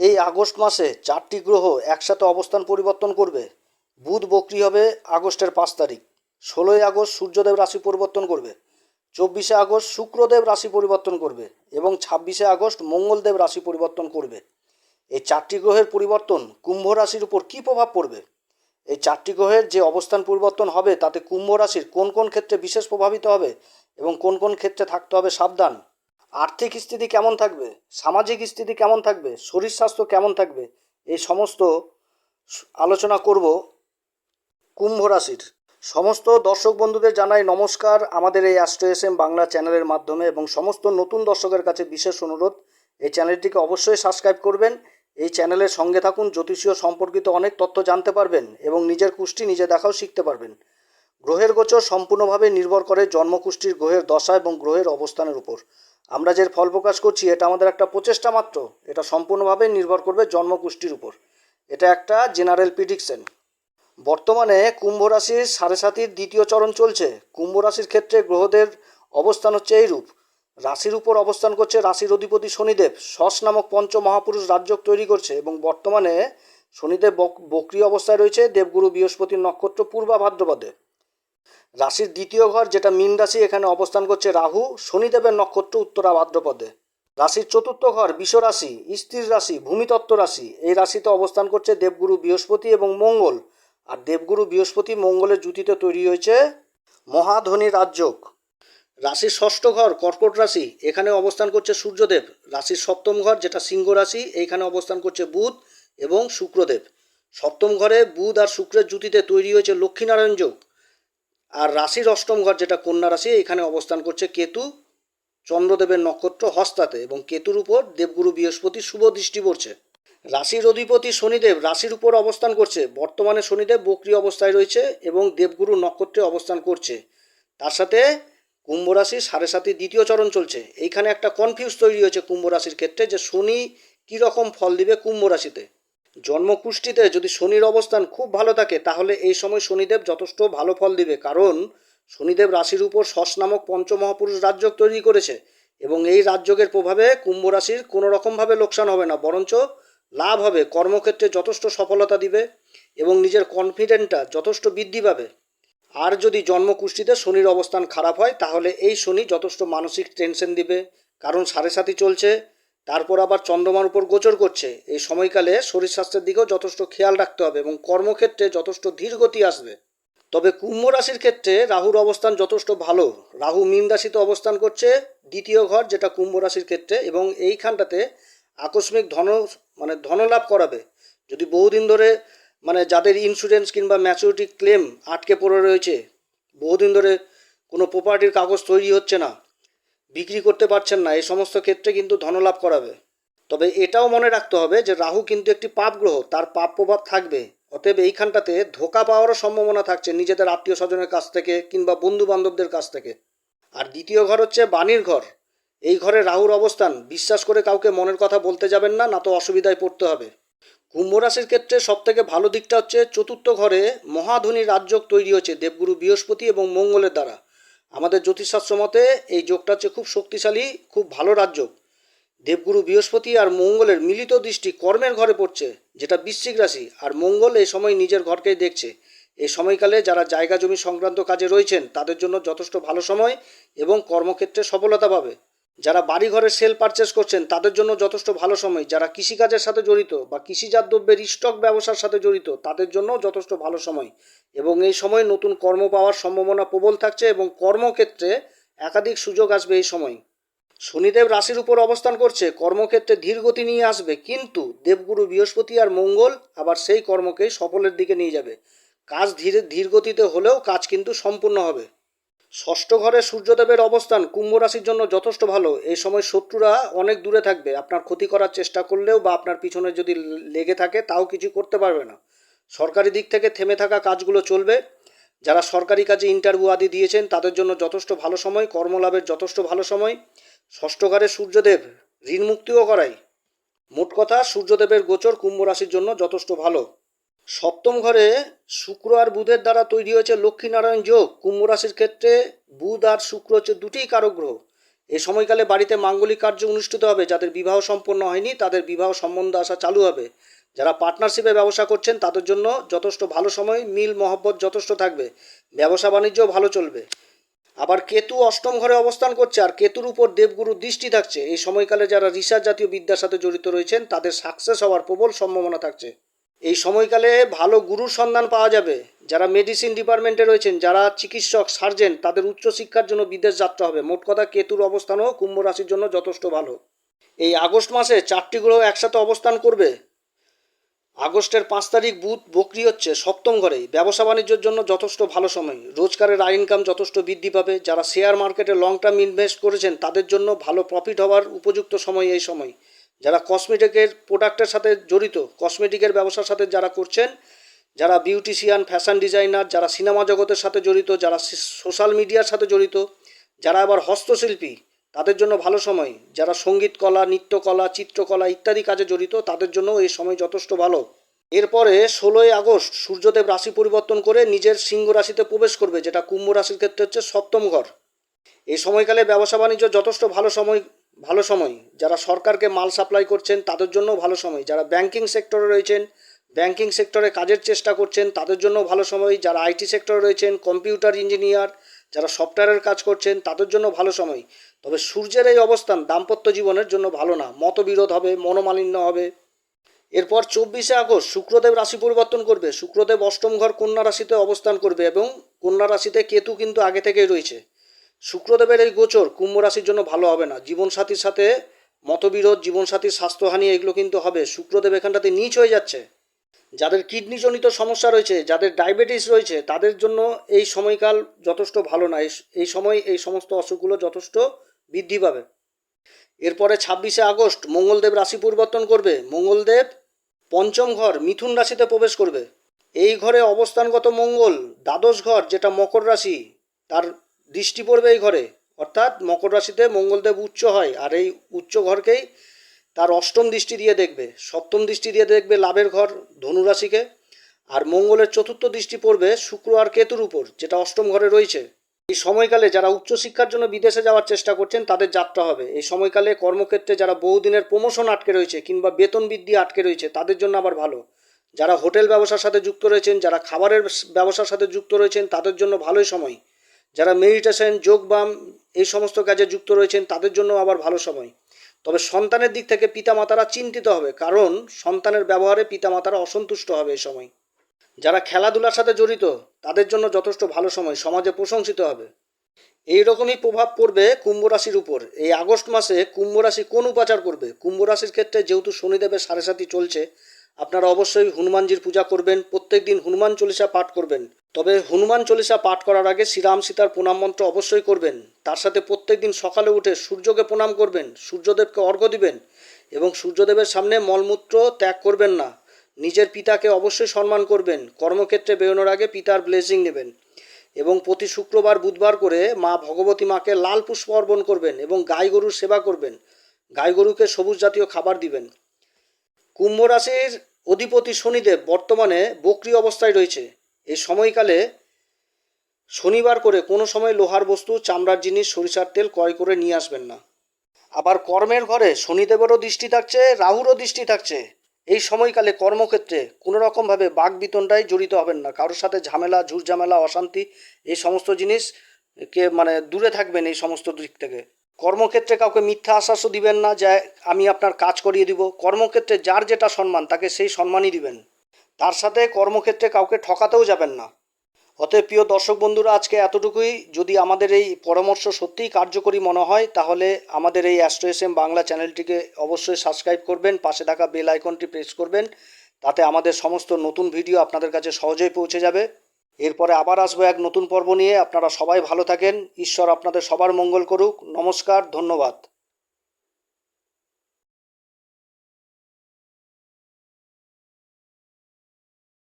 এই আগস্ট মাসে চারটি গ্রহ একসাথে অবস্থান পরিবর্তন করবে। বুধ বক্রি হবে আগস্টের পাঁচ তারিখ। ষোলোই আগস্ট সূর্যদেব রাশি পরিবর্তন করবে। চব্বিশে আগস্ট শুক্রদেব রাশি পরিবর্তন করবে এবং ছাব্বিশে আগস্ট মঙ্গলদেব রাশি পরিবর্তন করবে। এই চারটি গ্রহের পরিবর্তন কুম্ভ রাশির উপর কী প্রভাব পড়বে? এই চারটি গ্রহের যে অবস্থান পরিবর্তন হবে, তাতে কুম্ভ রাশির কোন কোন ক্ষেত্রে বিশেষ প্রভাবিত হবে এবং কোন কোন ক্ষেত্রে থাকতে হবে সাবধান? আর্থিক স্থিতি কেমন থাকবে? সামাজিক স্থিতি কেমন থাকবে? শরীর স্বাস্থ্য কেমন থাকবে? এই সমস্ত আলোচনা করব কুম্ভ রাশির। সমস্ত দর্শক বন্ধুদের জানাই নমস্কার। আমাদের এই অ্যাস্ট্রো এস এম বাংলা চ্যানেলের মাধ্যমে এবং সমস্ত নতুন দর্শকের কাছে বিশেষ অনুরোধ, এই চ্যানেলটিকে অবশ্যই সাবস্ক্রাইব করবেন। এই চ্যানেলের সঙ্গে থাকুন, জ্যোতিষীয় সম্পর্কিত অনেক তথ্য জানতে পারবেন এবং নিজের কুষ্টি নিজে দেখাও শিখতে পারবেন। গ্রহের গোচর সম্পূর্ণভাবে নির্ভর করে জন্মকুষ্টির গ্রহের দশা এবং গ্রহের অবস্থানের উপর। আমরা যে ফল প্রকাশ করছি, এটা আমাদের একটা প্রচেষ্টা মাত্র। এটা সম্পূর্ণভাবে নির্ভর করবে জন্মকুষ্ঠির উপর। এটা একটা জেনারেল প্রিডিকশন। বর্তমানে কুম্ভ রাশির সাড়ে সাতির দ্বিতীয় চরণ চলছে। কুম্ভ রাশির ক্ষেত্রে গ্রহদের অবস্থান হচ্ছে এইরূপ। রাশির উপর অবস্থান করছে রাশির অধিপতি শনিদেব। শস নামক পঞ্চ মহাপুরুষ রাজ্যক তৈরি করছে এবং বর্তমানে শনিদেব বক- বক্রি অবস্থায় রয়েছে। দেবগুরু বৃহস্পতির নক্ষত্র পূর্বা ভাদ্রপদে রাশির দ্বিতীয় ঘর, যেটা মীন রাশি, এখানে অবস্থান করছে রাহু, শনিদেবের নক্ষত্র উত্তরা ভাদ্রপদে। রাশির চতুর্থ ঘর, বিষ রাশি, স্থির রাশি, ভূমিতত্ত্ব রাশি। এই রাশিতে অবস্থান করছে দেবগুরু বৃহস্পতি এবং মঙ্গল। আর দেবগুরু বৃহস্পতি মঙ্গলের জুতিতে তৈরি হয়েছে মহাধনী রাজযোগ। রাশির ষষ্ঠ ঘর, কর্কট রাশি, এখানে অবস্থান করছে সূর্যদেব। রাশির সপ্তম ঘর, যেটা সিংহ রাশি এইখানে অবস্থান করছে বুধ এবং শুক্রদেব। সপ্তম ঘরে বুধ আর শুক্রের জুতিতে তৈরি হয়েছে লক্ষ্মীনারায়ণ যোগ। আর রাশির অষ্টম ঘর যেটা কন্যা রাশি, এখানে অবস্থান করছে কেতু, চন্দ্রদেবের নক্ষত্র হস্তাতে এবং কেতুর উপর দেবগুরু বৃহস্পতি শুভ দৃষ্টি পড়ছে। রাশির অধিপতি শনিদেব রাশির উপর অবস্থান করছে, বর্তমানে শনিদেব বক্রি অবস্থায় রয়েছে এবং দেবগুরু নক্ষত্রে অবস্থান করছে। তার সাথে কুম্ভ রাশি সাড়ে সাতি দ্বিতীয় চরণ চলছে। এইখানে একটা কনফিউজ তৈরি হয়েছে কুম্ভ রাশির ক্ষেত্রে যে শনি কীরকম ফল দিবে কুম্ভ রাশিতে। জন্মকুষ্ঠিতে যদি শনির অবস্থান খুব ভালো থাকে, তাহলে এই সময় শনিদেব যথেষ্ট ভালো ফল দিবে। কারণ শনিদেব রাশির উপর শস নামক পঞ্চমহাপুরুষ রাজযোগ তৈরি করেছে এবং এই রাজযোগের প্রভাবে কুম্ভ রাশির কোনো রকমভাবে লোকসান হবে না, বরঞ্চ লাভ হবে, কর্মক্ষেত্রে যথেষ্ট সফলতা দিবে এবং নিজের কনফিডেন্টটা যথেষ্ট বৃদ্ধি পাবে। আর যদি জন্মকুষ্ঠিতে শনির অবস্থান খারাপ হয়, তাহলে এই শনি যথেষ্ট মানসিক টেনশন দিবে, কারণ সাড়ে সাথী চলছে তারপর আবার চন্দ্রমার উপর গোচর করছে। এই সময়কালে শরীর স্বাস্থ্যের দিকেও যথেষ্ট খেয়াল রাখতে হবে এবং কর্মক্ষেত্রে যথেষ্ট ধীর গতি আসবে। তবে কুম্ভ রাশির ক্ষেত্রে রাহুর অবস্থান যথেষ্ট ভালো। রাহু মীন রাশিতে অবস্থান করছে, দ্বিতীয় ঘর যেটা কুম্ভ রাশির ক্ষেত্রে এবং এইখানটাতে আকস্মিক ধন মানে ধনলাভ করাবে। যদি বহুদিন ধরে মানে যাদের ইন্স্যুরেন্স কিংবা ম্যাচুরিটি ক্লেম আটকে পড়ে রয়েছে, বহুদিন ধরে কোনো প্রপার্টির কাগজ তৈরি হচ্ছে না বিক্রি করতে পারছেন না, এই সমস্ত ক্ষেত্রে কিন্তু ধনলাভ করাবে। তবে এটাও মনে রাখতে হবে যে রাহু কিন্তু একটি পাপ গ্রহ, তার পাপ প্রভাব থাকবে। অতএব এইখানটাতে ধোকা পাওয়ারও সম্ভাবনা থাকছে নিজেদের আত্মীয় স্বজনের কাছ থেকে কিংবা বন্ধু বান্ধবদের কাছ থেকে। আর দ্বিতীয় ঘর হচ্ছে বাণীর ঘর। এই ঘরে রাহুর অবস্থান, বিশ্বাস করে কাউকে মনের কথা বলতে যাবেন না না তো অসুবিধায় পড়তে হবে। কুম্ভ রাশির ক্ষেত্রে সব থেকে ভালো দিকটা হচ্ছে চতুর্থ ঘরে মহাধনী রাজযোগ তৈরি হচ্ছে দেবগুরু বৃহস্পতি এবং মঙ্গলের দ্বারা। আমাদের জ্যোতিষশাস্ত্র মতে এই যোগটা হচ্ছে খুব শক্তিশালী, খুব ভালো রাজযোগ দেবগুরু বৃহস্পতি আর মঙ্গলের মিলিত দৃষ্টি কর্মের ঘরে পড়ছে, যেটা বৃশ্চিক রাশি। আর মঙ্গল এই সময় নিজের ঘরকেই দেখছে। এই সময়কালে যারা জায়গা জমি সংক্রান্ত কাজে রয়েছেন, তাদের জন্য যথেষ্ট ভালো সময় এবং কর্মক্ষেত্রে সফলতা পাবে। যারা বাড়ি ঘরের সেল পারচেস করছেন, তাদের জন্য যথেষ্ট ভালো সময়। যারা কৃষিকাজের সাথে জড়িত বা কৃষিজাত দ্রব্যের স্টক ব্যবসার সাথে জড়িত, তাদের জন্য যথেষ্ট ভালো সময়। এবং এই সময় নতুন কর্ম পাওয়ার সম্ভাবনা প্রবল থাকছে এবং কর্মক্ষেত্রে একাধিক সুযোগ আসবে এই সময়। শনিদেব রাশির উপর অবস্থান করছে, কর্মক্ষেত্রে ধীর গতি নিয়ে আসবে, কিন্তু দেবগুরু বৃহস্পতি আর মঙ্গল আবার সেই কর্মকেই সফলের দিকে নিয়ে যাবে। কাজ ধীরে ধীর গতিতে হলেও কাজ কিন্তু সম্পূর্ণ হবে। ষষ্ঠ ঘরে সূর্যদেবের অবস্থান কুম্ভ রাশির জন্য যথেষ্ট ভালো। এই সময় শত্রুরা অনেক দূরে থাকবে। আপনার ক্ষতি করার চেষ্টা করলেও বা আপনার পিছনে যদি লেগে থাকে, তাও কিছু করতে পারবে না। সরকারি দিক থেকে থেমে থাকা কাজগুলো চলবে। যারা সরকারি কাজে ইন্টারভিউ আদি দিয়েছেন, তাদের জন্য যথেষ্ট ভালো সময়, কর্মলাভের যথেষ্ট ভালো সময়। ষষ্ঠ ঘরে সূর্যদেব ঋণ মুক্তিও করায় মোট কথা, সূর্যদেবের গোচর কুম্ভ রাশির জন্য যথেষ্ট ভালো। সপ্তম ঘরে শুক্র আর বুধের দ্বারা তৈরি হয়েছে লক্ষ্মীনারায়ণ যোগ। কুম্ভ রাশির ক্ষেত্রে বুধ আর শুক্র হচ্ছে দুটিই কারক গ্রহ এই সময়কালে বাড়িতে মাঙ্গলিক কার্য অনুষ্ঠিত হবে, যাদের বিবাহ সম্পন্ন হয়নি, তাদের বিবাহ সম্বন্ধ আসা চালু হবে। যারা পার্টনারশিপে ব্যবসা করছেন, তাদের জন্য যথেষ্ট ভালো সময়, মিল, মহব্বত যথেষ্ট থাকবে। ব্যবসা বাণিজ্যও ভালো চলবে। আবার কেতু অষ্টম ঘরে অবস্থান করছে, আর কেতুর উপর দেবগুরুর দৃষ্টি থাকছে। এই সময়কালে যারা রিসার্চ জাতীয় বিদ্যার সাথে জড়িত রয়েছেন, তাদের সাকসেস হওয়ার প্রবল সম্ভাবনা থাকছে। এই সময়কালে ভালো গুরুর সন্ধান পাওয়া যাবে। যারা মেডিসিন ডিপার্টমেন্টে রয়েছেন, যারা চিকিৎসক সার্জেন তাদের উচ্চশিক্ষার জন্য বিদেশ যাত্রা হবে। মোট কথা কেতুর অবস্থানও কুম্ভ রাশির জন্য যথেষ্ট ভালো। এই আগস্ট মাসে চারটি গ্রহ একসাথে অবস্থান করবে। আগস্টের পাঁচ তারিখ বুধ বকরি হচ্ছে সপ্তম ঘরেই। ব্যবসা বাণিজ্যের জন্য যথেষ্ট ভালো সময়। রোজগারের আয় ইনকাম যথেষ্ট বৃদ্ধি পাবে। যারা শেয়ার মার্কেটে লং টার্ম ইনভেস্ট করেছেন, তাদের জন্য ভালো প্রফিট হওয়ার উপযুক্ত সময় এই সময়। যারা কসমেটিকের প্রোডাক্টের সাথে জড়িত কসমেটিকের ব্যবসার সাথে যারা করছেন, যারা বিউটিশিয়ান ফ্যাশন ডিজাইনার যারা সিনেমা জগতের সাথে জড়িত, যারা সোশ্যাল মিডিয়ার সাথে জড়িত, যারা আবার হস্তশিল্পী, তাদের জন্য ভালো সময়। যারা সংগীত কলা নৃত্যকলা চিত্রকলা ইত্যাদি কাজে জড়িত, তাদের জন্য এই সময় যথেষ্ট ভালো। এরপরে ষোলোই আগস্ট, সূর্যদেব রাশি পরিবর্তন করে নিজের সিংহ রাশিতে প্রবেশ করবে, যেটা কুম্ভ রাশির ক্ষেত্রে হচ্ছে সপ্তম ঘর। এই সময়কালে ব্যবসা বাণিজ্য যথেষ্ট ভালো সময় ভালো সময়। যারা সরকারকে মাল সাপ্লাই করছেন, তাদের জন্য ভালো সময়। যারা ব্যাংকিং সেক্টরে রয়েছেন ব্যাংকিং সেক্টরে কাজের চেষ্টা করছেন, তাদের জন্য ভালো সময়। যারা আইটি সেক্টরে রয়েছেন কম্পিউটার ইঞ্জিনিয়ার যারা সফটওয়্যারের কাজ করছেন, তাদের জন্য ভালো সময়। তবে সূর্যের এই অবস্থান দাম্পত্য জীবনের জন্য ভালো না। মতবিরোধ হবে, মনোমালিন্য হবে। এরপর চব্বিশে আগস্ট শুক্রদেব রাশি পরিবর্তন করবে। শুক্রদেব অষ্টম ঘর কন্যা রাশিতে অবস্থান করবে এবং কন্যা রাশিতে কেতু কিন্তু আগে থেকেই রয়েছে। শুক্রদেবের এই গোচর কুম্ভ রাশির জন্য ভালো হবে না। জীবনসাথীর সাথে মতবিরোধ, জীবনসাথীর স্বাস্থ্যহানি এগুলো কিন্তু হবে। শুক্রদেব এখানটাতে নিচ হয়ে যাচ্ছে। যাদের কিডনিজনিত সমস্যা রয়েছে, যাদের ডায়াবেটিস রয়েছে, তাদের জন্য এই সময়কাল যথেষ্ট ভালো না। এই- সময় এই সমস্ত অসুখগুলো যথেষ্ট বৃদ্ধি পাবে। এরপরে ছাব্বিশে আগস্ট মঙ্গলদেব রাশি পরিবর্তন করবে। মঙ্গলদেব পঞ্চম ঘর মিথুন রাশিতে প্রবেশ করবে। এই ঘরে অবস্থানগত মঙ্গল, দ্বাদশ ঘর যেটা মকর রাশি, তার দৃষ্টি পড়বে এই ঘরে। অর্থাৎ মকর রাশিতে মঙ্গলদেব উচ্চ হয়, আর এই উচ্চ ঘরকেই তার অষ্টম দৃষ্টি দিয়ে দেখবে। সপ্তম দৃষ্টি দিয়ে দেখবে লাভের ঘর ধনুরাশিকে আর মঙ্গলের চতুর্থ দৃষ্টি পড়বে শুক্র আর কেতুর উপর, যেটা অষ্টম ঘরে রয়েছে। এই সময়কালে যারা উচ্চশিক্ষার জন্য বিদেশে যাওয়ার চেষ্টা করছেন, তাদের যাত্রা হবে। এই সময়কালে কর্মক্ষেত্রে যারা বহুদিনের প্রমোশন আটকে রয়েছে, কিংবা বেতন বৃদ্ধি আটকে রয়েছে, তাদের জন্য আবার ভালো। যারা হোটেল ব্যবসার সাথে যুক্ত রয়েছেন, যারা খাবারের ব্যবসার সাথে যুক্ত রয়েছেন, তাদের জন্য ভালোই সময়। যারা মেডিটেশন যোগব্যায়াম এই সমস্ত কাজে যুক্ত রয়েছেন, তাদের জন্য আবার ভালো সময়। তবে সন্তানের দিক থেকে পিতামাতারা চিন্তিত হবে, কারণ সন্তানের ব্যবহারে পিতামাতারা অসন্তুষ্ট হবে এই সময়। যারা খেলাধুলার সাথে জড়িত, তাদের জন্য যথেষ্ট ভালো সময়, সমাজে প্রশংসিত হবে। এই রকমই প্রভাব পড়বে কুম্ভ রাশির উপর। এই আগস্ট মাসে কুম্ভ রাশি কোন উপাচার করবে? কুম্ভ রাশির ক্ষেত্রে যেহেতু শনিদেবের সাড়ে সাথী চলছে আপনারা অবশ্যই হনুমানজির পূজা করবেন, প্রত্যেক দিন হনুমান চল্লিশা পাঠ করবেন। তবে হনুমান চল্লিশা পাঠ করার আগে শ্রীরাম সীতার প্রণাম মন্ত্র অবশ্যই করবেন। তার সাথে প্রত্যেক দিন সকালে উঠে সূর্যকে প্রণাম করবেন, সূর্যদেবকে অর্ঘ্য দিবেন এবং সূর্যদেবের সামনে মলমূত্র ত্যাগ করবেন না। নিজের পিতাকে অবশ্যই সম্মান করবেন, কর্মক্ষেত্রে বেরোনোর আগে পিতার ব্লেসিং নেবেন এবং প্রতি শুক্রবার, বুধবার করে মা ভগবতী মাকে লাল পুষ্প অর্পণ করবেন এবং গাই গরুর সেবা করবেন। গাই গরুকে সবুজ জাতীয় খাবার দিবেন। কুম্ভ রাশির অধিপতি শনিদেব বর্তমানে বক্রি অবস্থায় রয়েছে। এই সময়কালে শনিবার করে কোনো সময় লোহার বস্তু, চামড়ার জিনিস, সরিষার তেল ক্রয় করে নিয়ে আসবেন না। আবার কর্মের ঘরে শনিদেবেরও দৃষ্টি থাকছে, রাহুরও দৃষ্টি থাকছে। এই সময়কালে কর্মক্ষেত্রে কোনো রকমভাবে বাঘ বিতণ্ডায় জড়িত হবেন না। কারোর সাথে ঝামেলা ঝুরঝামেলা অশান্তি, এই সমস্ত জিনিস কে মানে দূরে থাকবেন এই সমস্ত দিক থেকে। কর্মক্ষেত্রে কাউকে মিথ্যা আশ্বাসও দিবেন না, যে আমি আপনার কাজ করিয়ে দিব। কর্মক্ষেত্রে যার যেটা সম্মান, তাকে সেই সম্মানই দিবেন। তার সাথে কর্মক্ষেত্রে কাউকে ঠকাতেও যাবেন না। অতএব প্রিয় দর্শক বন্ধুরা, আজকে এতটুকুই। যদি আমাদের এই পরামর্শ সত্যিই কার্যকরী মনে হয়, তাহলে আমাদের এই অ্যাস্ট্রো এস এম বাংলা চ্যানেলটিকে অবশ্যই সাবস্ক্রাইব করবেন, পাশে থাকা বেল আইকনটি প্রেস করবেন, তাতে আমাদের সমস্ত নতুন ভিডিও আপনাদের কাছে সহজেই পৌঁছে যাবে। এরপরে আবার আসব এক নতুন পর্ব নিয়ে। আপনারা সবাই ভালো থাকেন। ঈশ্বর আপনাদের সবার মঙ্গল করুক। নমস্কার, ধন্যবাদ।